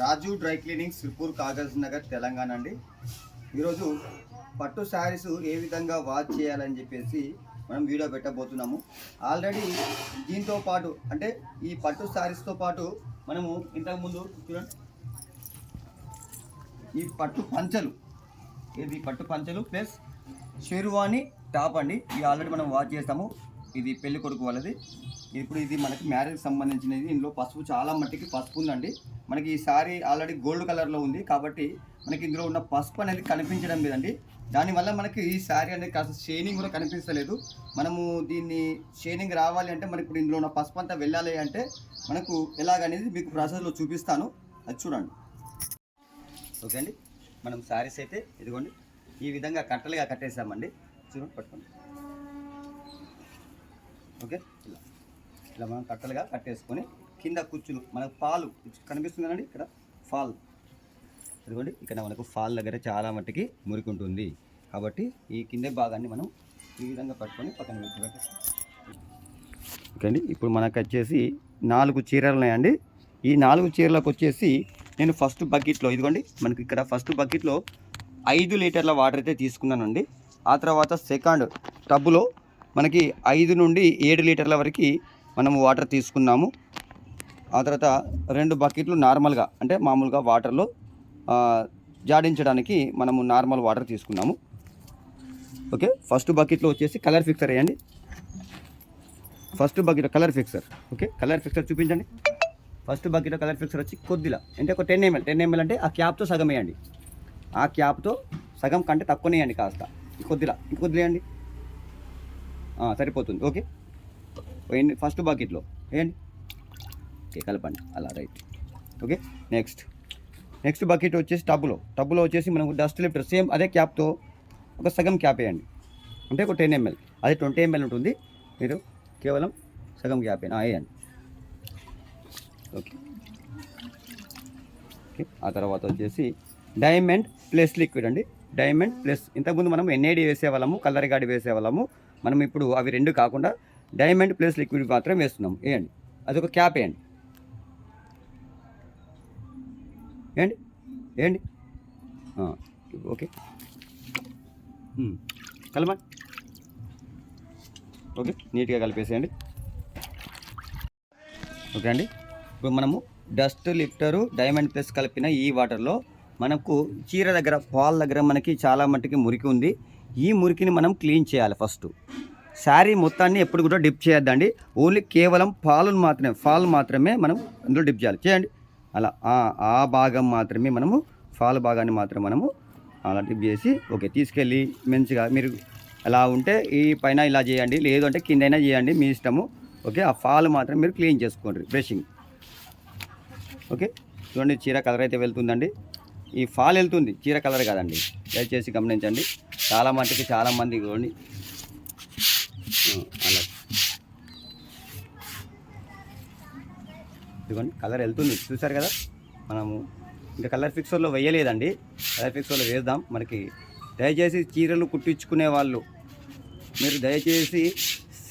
రాజు dry cleaning Sirpur Kagaz Nagar Telangana అండి. ఈరోజు పట్టు శారీస్ ఏ విధంగా వాచ్ చేయాలని చెప్పేసి మనం వీడియో పెట్టబోతున్నాము. ఆల్రెడీ దీంతో పాటు అంటే ఈ పట్టు శారీస్తో పాటు మనము ఇంతకుముందు చూడండి. ఈ పట్టు పంచలు ఇది పట్టు పంచలు ప్లస్ షెర్వాణి టాప్ అండి. ఇది ఆల్రెడీ మనం వాచ్ చేస్తాము. ఇది పెళ్ళి కొడుకు వాళ్ళది. ఇప్పుడు ఇది మనకి మ్యారేజ్ సంబంధించినది. ఇందులో పసుపు చాలా మట్టికి పసుపు ఉందండి మనకి ఈ సారీ ఆల్రెడీ గోల్డ్ కలర్లో ఉంది. కాబట్టి మనకి ఇందులో ఉన్న పసుపు అనేది కనిపించడం లేదండి. దానివల్ల మనకి ఈ శారీ అనేది కాస్త షేనింగ్ కూడా కనిపించలేదు మనము దీన్ని షేనింగ్ రావాలి అంటే మనకి ఇప్పుడు ఇందులో ఉన్న పసుపు అంతా వెళ్ళాలి అంటే మనకు ఎలాగనేది మీకు ప్రాసెస్లో చూపిస్తాను. అది చూడండి. ఓకే అండి. మనం శారీస్ అయితే ఇదిగోండి. ఈ విధంగా కట్టలుగా కట్టేసామండి. చూడండి పట్టుకోండి. ఓకే? ఇలా. ఇలా మనం కట్టలుగా కట్టేసుకొని కింద కుచ్చులు మనకు పాలు కనిపిస్తుంది కదండి ఇక్కడ? ఫాల్. ఇదిగోండి ఇక్కడ మనకు ఫాల్ దగ్గర చాలా మట్టుకి మురికి ఉంటుంది కాబట్టి ఈ కింద భాగాన్ని మనం ఈ విధంగా పట్టుకొని పక్కన ఓకే అండి ఇప్పుడు మనకు వచ్చేసి నాలుగు చీరలు ఉన్నాయండి. ఈ నాలుగు చీరలకు వచ్చేసి నేను ఫస్ట్ బకెట్లో ఇదిగోండి మనకి ఇక్కడ ఫస్ట్ బకెట్లో ఐదు లీటర్ల వాటర్ అయితే తీసుకున్నానండి. ఆ తర్వాత సెకండ్ టబ్బులో మనకి ఐదు నుండి ఏడు లీటర్ల వరకు మనము వాటర్ తీసుకున్నాము. ఆ తర్వాత రెండు బకెట్లు నార్మల్గా అంటే మామూలుగా వాటర్లో జాడించడానికి మనము నార్మల్ వాటర్ తీసుకున్నాము. ఓకే? ఫస్ట్ బకెట్లో వచ్చేసి కలర్ ఫిక్సర్ వేయండి. First bucket colour fixer. Okay? Colour fixer చూపించండి. ఫస్ట్ బకెట్ కలర్ ఫిక్సర్ వచ్చి కొద్దిలా అంటే ఒక టెన్ ఎంఎల్ టెన్ ఎంఎల్ అంటే ఆ క్యాప్తో సగం వేయండి. ఆ క్యాప్తో సగం కంటే తక్కువనే వేయండి కాస్త. కొద్దిలా ఇంకొద్దిలేయండి సరిపోతుంది. ఓకే? వేయండి ఫస్ట్ బకెట్లో వేయండి. ఓకే కలపండి. అలా right. Okay? Next next bucket వచ్చేసి టబ్బులో. టబ్బులో వచ్చేసి మనకు డస్ట్ లిఫ్టర్ సేమ్ అదే క్యాప్తో ఒక సగం క్యాప్ వేయండి. అంటే ఒక టెన్ ఎంఎల్ అదే ట్వంటీ ఎంఎల్ ఉంటుంది. మీరు కేవలం సగం క్యాప్ అయినా వేయండి. ఓకే? ఓకే? ఆ తర్వాత వచ్చేసి డైమండ్ ప్లస్ లిక్విడ్ అండి. డైమండ్ ప్లస్ ఇంతకుముందు మనం ఎన్ఏడి వేసేవాళ్ళము కలర్ గాడి వేసేవాళ్ళము. మనం ఇప్పుడు అవి రెండు కాకుండా డైమండ్ ప్లస్ లిక్విడ్ మాత్రం వేస్తున్నాం. వేయండి అదొక క్యాప్ వేయండి ఏండి ఏండి ఓకే. ఉమ్, ఓకే నీట్గా కలిపేసేయండి. ఓకే అండి. ఇప్పుడు మనము డస్ట్ లిఫ్టరు డైమండ్ ప్లస్ కలిపిన ఈ వాటర్లో మనకు చీర దగ్గర పాల్ దగ్గర మనకి చాలా మట్టుకి మురికి ఉంది. ఈ మురికిని మనం క్లీన్ చేయాలి ఫస్ట్. శారీ మొత్తాన్ని ఎప్పుడు కూడా డిప్ చేయొద్దండి. ఓన్లీ కేవలం పాలను మాత్రమే ఫాల్ మాత్రమే మనం అందులో డిప్ చేయాలి. చేయండి. అలా ఆ- భాగం మాత్రమే మనము ఫాల్ భాగాన్ని మాత్రం మనము అలా డిప్ చేసి ఓకే తీసుకెళ్ళి మంచిగా మీరు అలా ఉంటే ఈ పైన ఇలా చేయండి లేదు అంటే కిందైనా చేయండి మీ ఇష్టము. ఓకే ఆ ఫాల్ మాత్రం మీరు క్లీన్ చేసుకోండి బ్రషింగ్. ఓకే చూడండి చీర కలర్ అయితే వెళ్తుందండి. ఈ ఫాల్ వెళ్తుంది చీర కలర్ కాదండి. దయచేసి గమనించండి. చాలా మందికి చాలా మంది చూడండి అలా. ఇదిగోండి కలర్ వెళ్తుంది. చూసారు కదా? మనము ఇంకా కలర్ ఫిక్సర్లో వేయలేదండి. కలర్ ఫిక్సర్లో వేద్దాం. మనకి దయచేసి చీరలు కుట్టించుకునే వాళ్ళు మీరు దయచేసి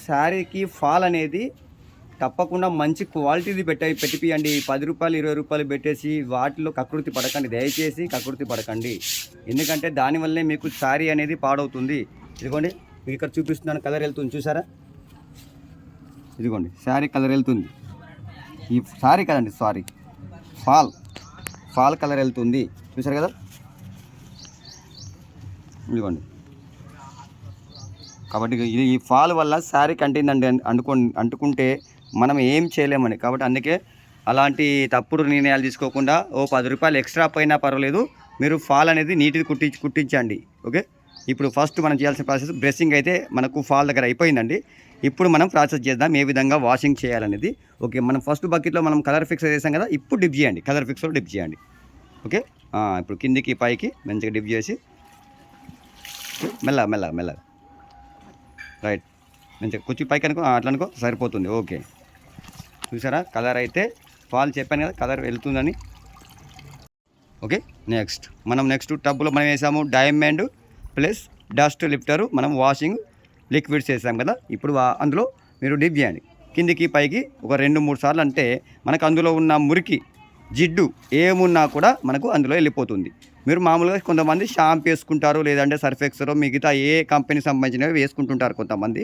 శారీకి ఫాల్ అనేది తప్పకుండా మంచి క్వాలిటీది పెట్టాయి పెట్టిపియండి. పది రూపాయలు ఇరవై రూపాయలు పెట్టేసి వాటిలో కకృతి పడకండి. దయచేసి కకృతి పడకండి. ఎందుకంటే దానివల్లే మీకు శారీ అనేది పాడవుతుంది. ఇదిగోండి మీకు ఇక్కడ చూపిస్తున్నాను కలర్ వెళ్తుంది చూసారా? ఇదిగోండి శారీ కలర్ వెళ్తుంది. ఈ సారీ కదండి సారీ. ఫాల్ ఫాల్ కలర్ వెళ్తుంది. చూసారు కదా? ఇదిగోండి. కాబట్టి ఇది ఈ ఫాల్ వల్ల శారీ కంటిందండి అంటుకో అంటుకుంటే మనం ఏం చేయలేమని. కాబట్టి అందుకే అలాంటి తప్పుడు నిర్ణయాలు తీసుకోకుండా ఓ పది రూపాయలు ఎక్స్ట్రా పోయినా పర్వాలేదు. మీరు ఫాల్ అనేది నీటిది కుట్టించి కుట్టించండి. ఓకే? ఇప్పుడు ఫస్ట్ మనం చేయాల్సిన ప్రాసెస్ బ్రెస్సింగ్ అయితే మనకు ఫాల్ దగ్గర అయిపోయిందండి. ఇప్పుడు మనం ప్రాసెస్ చేద్దాం ఏ విధంగా వాషింగ్ చేయాలనేది. ఓకే? మనం ఫస్ట్ బకెట్లో మనం కలర్ ఫిక్స్ చేసాం కదా ఇప్పుడు డిప్ చేయండి. కలర్ ఫిక్స్లో డిప్ చేయండి. ఓకే? ఇప్పుడు కిందికి పైకి మంచిగా డిప్ చేసి మెల్ల మెల్ల మెల్ల రైట్. మంచిగా కూర్చి పైకి అనుకో అట్లా అనుకో సరిపోతుంది. ఓకే. చూసారా? కలర్ అయితే ఫాల్ చెప్పాను కదా కలర్ వెళ్తుందని. ఓకే నెక్స్ట్ మనం నెక్స్ట్ టబ్లో మనం వేసాము డైమండ్ ప్లస్ డస్ట్ లిఫ్టరు మనం వాషింగ్ లిక్విడ్స్ వేసాం కదా. ఇప్పుడు అందులో మీరు డిప్ చేయండి. కిందికి పైకి ఒక రెండు మూడు సార్లు అంటే మనకు అందులో ఉన్న మురికి జిడ్డు ఏమున్నా కూడా మనకు అందులో వెళ్ళిపోతుంది. మీరు మామూలుగా కొంతమంది షాంపు వేసుకుంటారు లేదంటే సర్ఫ్ ఎక్సరో మిగతా ఏ కంపెనీ సంబంధించినవి వేసుకుంటుంటారు కొంతమంది.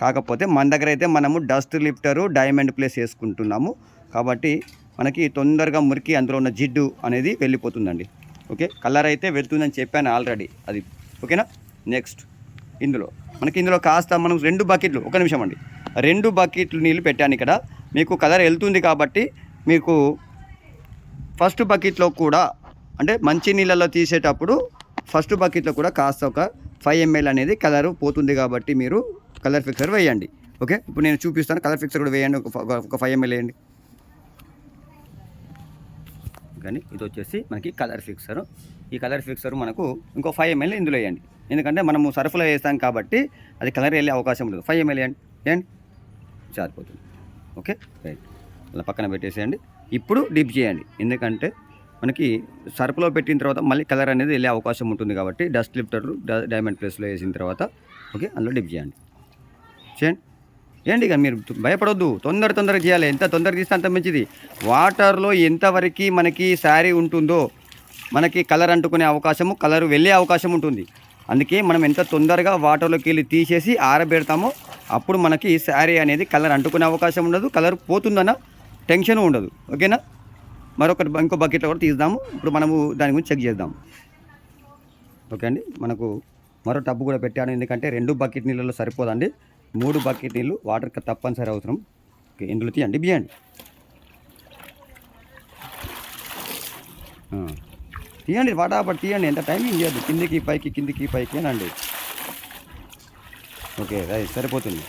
కాకపోతే మన దగ్గర అయితే మనము డస్ట్ లిఫ్టరు డైమండ్ ప్లేస్ వేసుకుంటున్నాము. కాబట్టి మనకి తొందరగా మురికి అందులో ఉన్న జిడ్డు అనేది వెళ్ళిపోతుందండి. ఓకే? కలర్ అయితే వెళ్తుందని చెప్పాను ఆల్రెడీ అది. ఓకేనా? నెక్స్ట్. ఇందులో. మనకి ఇందులో కాస్త మనం రెండు బకెట్లు ఒక నిమిషం అండి. రెండు బకెట్లు నీళ్ళు పెట్టాను ఇక్కడ. మీకు కలర్ వెళ్తుంది కాబట్టి మీకు ఫస్ట్ బకెట్లో కూడా అంటే మంచి నీళ్ళలో తీసేటప్పుడు ఫస్ట్ బకెట్లో కూడా కాస్త ఒక ఫైవ్ ఎంఎల్ అనేది కలరు పోతుంది కాబట్టి మీరు కలర్ ఫిక్సర్ వేయండి. ఓకే? ఇప్పుడు నేను చూపిస్తాను కలర్ ఫిక్సర్ కూడా వేయండి ఒక ఒక ఫైవ్ ఎంఎల్ వేయండి. కానీ ఇది వచ్చేసి మనకి కలర్ ఫిక్సర్. ఈ కలర్ ఫిక్సర్ మనకు ఇంకో ఫైవ్ ఎంఎల్ ఇందులో వేయండి. ఎందుకంటే మనము సర్ఫ్లో వేస్తాం కాబట్టి అది కలర్ వెళ్ళే అవకాశం ఉండదు. ఫైవ్ ఎంఎల్ వేయండి. వేయండి. సరిపోతుంది ఓకే? రైట్. అలా పక్కన పెట్టేసేయండి. ఇప్పుడు డిప్ చేయండి. ఎందుకంటే మనకి సర్ఫ్లో పెట్టిన తర్వాత మళ్ళీ కలర్ అనేది వెళ్ళే అవకాశం ఉంటుంది కాబట్టి డస్ట్ లిఫ్టర్ డైమండ్ ప్లేస్లో వేసిన తర్వాత ఓకే? అందులో డిప్ చేయండి. చేయండి. ఏంటి ఇక మీరు భయపడొద్దు. తొందర తొందరగా చేయాలి. ఎంత తొందరగా తీస్తే అంత మంచిది. వాటర్లో ఎంతవరకు మనకి శారీ ఉంటుందో మనకి కలర్ అంటుకునే అవకాశము కలర్ వెళ్ళే అవకాశం ఉంటుంది. అందుకే మనం ఎంత తొందరగా వాటర్లోకి వెళ్ళి తీసేసి ఆరబెడతామో అప్పుడు మనకి శారీ అనేది కలర్ అంటుకునే అవకాశం ఉండదు. కలర్ పోతుందన్న టెన్షన్ ఉండదు. ఓకేనా? మరొక ఇంకో బకెట్లో కూడా తీద్దాము. ఇప్పుడు మనము దాని గురించి చెక్ చేద్దాం ఓకే అండి. మనకు మరో టబ్బు కూడా పెట్టాను. ఎందుకంటే రెండు బకెట్ నీళ్ళలో సరిపోదండి. మూడు బకెట్ నీళ్ళు వాటర్ తప్పనిసరి అవసరం. ఓకే ఇందులో తీయండి బియ్యండి. తీయండి వాటాపట్ తీయండి ఎంత టైమింగ్ చేయద్దు. కిందికి పైకి కిందికి పైకి అనండి ఓకే రైట్ సరిపోతుంది.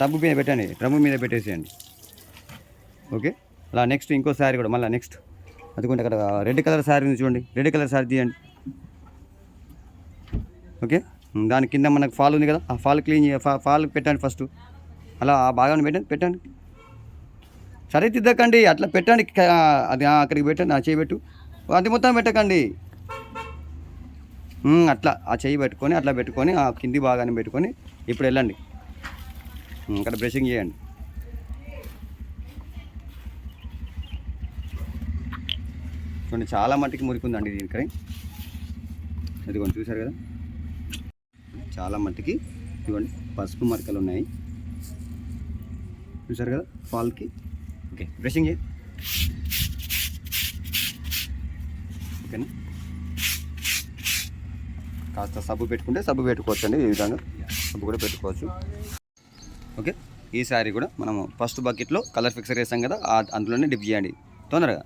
టబ్బు మీద పెట్టండి డ్రమ్ము మీద పెట్టేసేయండి. ఓకే అలా నెక్స్ట్ ఇంకో శారీ కూడా మళ్ళీ నెక్స్ట్ అదిగోండి అక్కడ రెడ్ కలర్ శారీ ఉంది చూడండి. రెడ్ కలర్ శారీ తీయండి. ఓకే దాని కింద మనకు ఫాల్ ఉంది కదా ఆ ఫాల్ క్లీన్ చే ఫాల్ పెట్టండి ఫస్ట్. అలా ఆ భాగాన్ని పెట్టండి పెట్టండి. సరే తిద్దకండి అట్లా పెట్టండి అది అక్కడికి పెట్టండి ఆ చేయి పెట్టు. అది మొత్తం పెట్టకండి. అట్లా ఆ చేయి పెట్టుకొని అట్లా పెట్టుకొని ఆ కింది భాగాన్ని పెట్టుకొని ఇప్పుడు వెళ్ళండి. అక్కడ బ్రషింగ్ చేయండి. చూడండి చాలా మట్టికి మురికుందండి దీనికి. అది కొంచెం చూసారు కదా? చాలా మట్టికి ఇవ్వండి. పసుపు మరకలు ఉన్నాయి. చూసారు కదా? ఫాల్కి ఓకే. బ్రషింగ్ ఓకేనా? కాస్త సబ్బు పెట్టుకుంటే సబ్బు పెట్టుకోవచ్చు అండి ఈ విధంగా సబ్బు కూడా పెట్టుకోవచ్చు. ఓకే. ఈ శారీ కూడా మనము ఫస్ట్ బకెట్లో కలర్ ఫిక్సర్ వేసాం కదా అందులోనే డిప్ చేయండి. తొందరగా.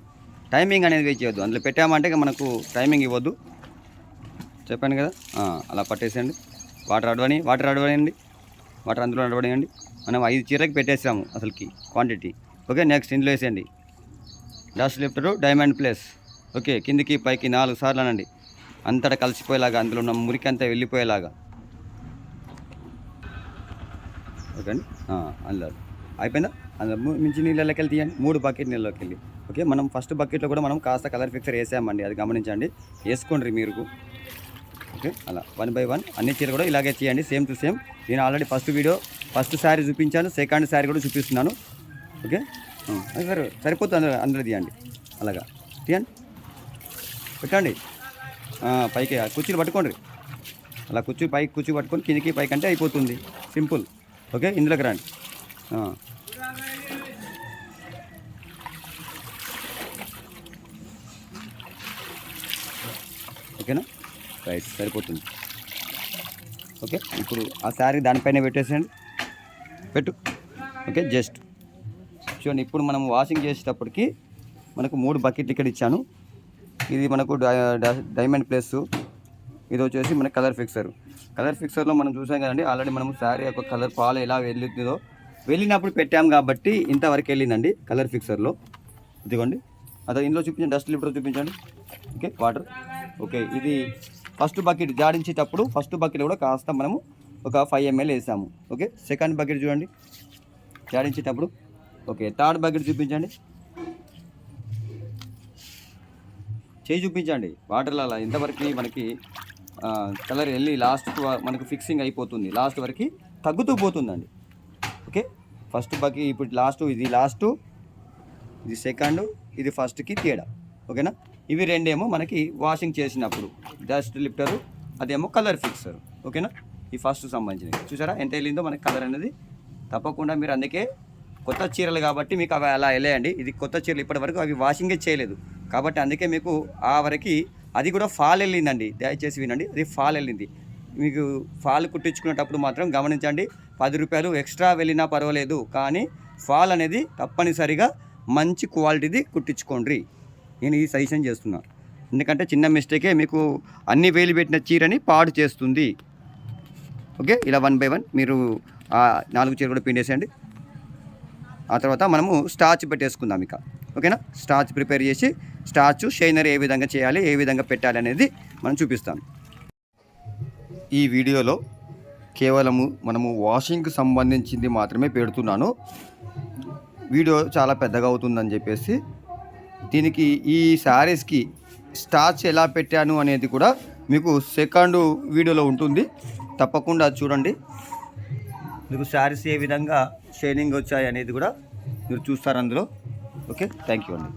టైమింగ్ అనేది వెయిట్ చేయొద్దు. అందులో పెట్టామంటే మనకు టైమింగ్ ఇవ్వద్దు. చెప్పాను కదా? అలా పట్టేసేయండి. వాటర్ అడవని వాటర్ అడవనియండి. వాటర్ అందులో అడవనియండి. మనం ఐదు చీరకి పెట్టేసాము అసలుకి క్వాంటిటీ ఓకే నెక్స్ట్ ఇందులో వేసేయండి. Dust lifter diamond plus okay కిందికి పైకి నాలుగు సార్లు అనండి. అంతటా కలిసిపోయేలాగా అందులో ఉన్న మురికి అంతా వెళ్ళిపోయేలాగా. ఓకే అండి అందులో. అయిపోయిందా? అందులో మించి నీళ్ళకి వెళ్ళి తీయండి. మూడు బకెట్ నీళ్ళలోకి వెళ్ళి. ఓకే మనం ఫస్ట్ బకెట్లో కూడా మనం కాస్త కలర్ ఫిక్చర్ వేసామండి. అది గమనించండి. వేసుకోండి మీరు. ఓకే. అలా. One by one. అన్ని చీరలు కూడా ఇలాగే చేయండి. Same to same. నేను already first video first saree చూపించాను. సెకండ్ శారీ కూడా చూపిస్తున్నాను. ఓకే? సార్ సరే సరిపోతుంది అందులో అందులో తీయండి. అలాగా. తీయండి. పెట్టండి. పైకి కుర్చీలు పట్టుకోండి. అలా కుర్చీ పైకి కుర్చీ పట్టుకొని కిందికి పైకి అంటే అయిపోతుంది. సింపుల్. ఓకే? ఇందులోకి రండి. ఓకేనా? రైట్ సరిపోతుంది. ఓకే ఇప్పుడు ఆ శారీ దానిపైన పెట్టేసేయండి. పెట్టు. Okay just. చూడండి ఇప్పుడు మనం వాషింగ్ చేసేటప్పటికి మనకు మూడు బకెట్లు ఇక్కడ ఇచ్చాను. ఇది మనకు డైమండ్ ప్లస్ ఇది వచ్చేసి మన కలర్ ఫిక్సర్ కలర్ ఫిక్సర్లో మనం చూసాం కదండి ఆల్రెడీ మనం శారీ యొక్క కలర్ పాలు ఎలా వెళ్ళిందో. వెళ్ళినప్పుడు పెట్టాం కాబట్టి ఇంతవరకు వెళ్ళిందండి కలర్ ఫిక్సర్లో ఇదిగోండి. అదే ఇందులో చూపించండి డస్ట్ లిఫ్టర్ చూపించండి. ఓకే వాటర్ ఓకే ఇది ఫస్ట్ బకెట్ జాడించేటప్పుడు ఫస్ట్ బకెట్ కూడా కాస్త మనము ఒక ఫైవ్ ఎంఎల్ వేసాము. ఓకే సెకండ్ బకెట్ చూడండి. జాడించేటప్పుడు. ఓకే థర్డ్ బకెట్ చూపించండి. చేయి చూపించండి. వాటర్లలో ఇంతవరకు మనకి కలర్ వెళ్ళి లాస్ట్ మనకు ఫిక్సింగ్ అయిపోతుంది. లాస్ట్ వరకు తగ్గుతూ పోతుందండి. ఓకే ఫస్ట్ బకి ఇప్పుడు లాస్ట్ ఇది లాస్ట్ ఇది సెకండ్ ఇది ఫస్ట్కి తేడా. ఓకేనా ఇవి రెండేమో మనకి వాషింగ్ చేసినప్పుడు. డస్ట్ లిఫ్టరు అదేమో కలర్ ఫిక్సర్ ఓకేనా? ఈ ఫస్ట్ సంబంధించినవి. చూసారా? ఎంత వెళ్ళిందో మనకి కలర్ అనేది తప్పకుండా మీరు అందుకే కొత్త చీరలు కాబట్టి మీకు అవి అలా వెళ్ళేయండి. ఇది కొత్త చీరలు ఇప్పటి వరకు అవి వాషింగే చేయలేదు. కాబట్టి అందుకే మీకు ఆ వరకు అది కూడా ఫాల్ వెళ్ళిందండి. దయచేసి వినండి. అది ఫాల్ వెళ్ళింది. మీకు ఫాల్ కుట్టించుకునేటప్పుడు మాత్రం గమనించండి. పది రూపాయలు ఎక్స్ట్రా వెళ్ళినా పర్వాలేదు. కానీ ఫాల్ అనేది తప్పనిసరిగా మంచి క్వాలిటీది కుట్టించుకోండి. నేను ఈ సజెషన్ చేస్తున్నా. ఎందుకంటే చిన్న మిస్టేకే మీకు అన్ని వేలు పెట్టిన చీరని పాడు చేస్తుంది. ఓకే? ఇలా వన్ బై వన్ మీరు ఆ నాలుగు చీర కూడా పిండేసేయండి. ఆ తర్వాత మనము స్టార్చ్ పెట్టేసుకుందాం ఇక. ఓకేనా? స్టార్చ్ ప్రిపేర్ చేసి స్టార్చ్ షైనర్ ఏ విధంగా చేయాలి ఏ విధంగా పెట్టాలి అనేది మనం చూపిస్తాం. ఈ వీడియోలో కేవలము మనము వాషింగ్కి సంబంధించింది మాత్రమే పెడుతున్నాను. వీడియో చాలా పెద్దగా అవుతుందని చెప్పేసి దీనికి ఈ శారీస్కి స్టార్చ్ ఎలా పెట్టాను అనేది కూడా మీకు సెకండ్ వీడియోలో ఉంటుంది. తప్పకుండా చూడండి. మీకు శారీస్ ఏ విధంగా షైనింగ్ వచ్చాయి అనేది కూడా మీరు చూస్తారు అందులో. ఓకే? థ్యాంక్ యూ అండి.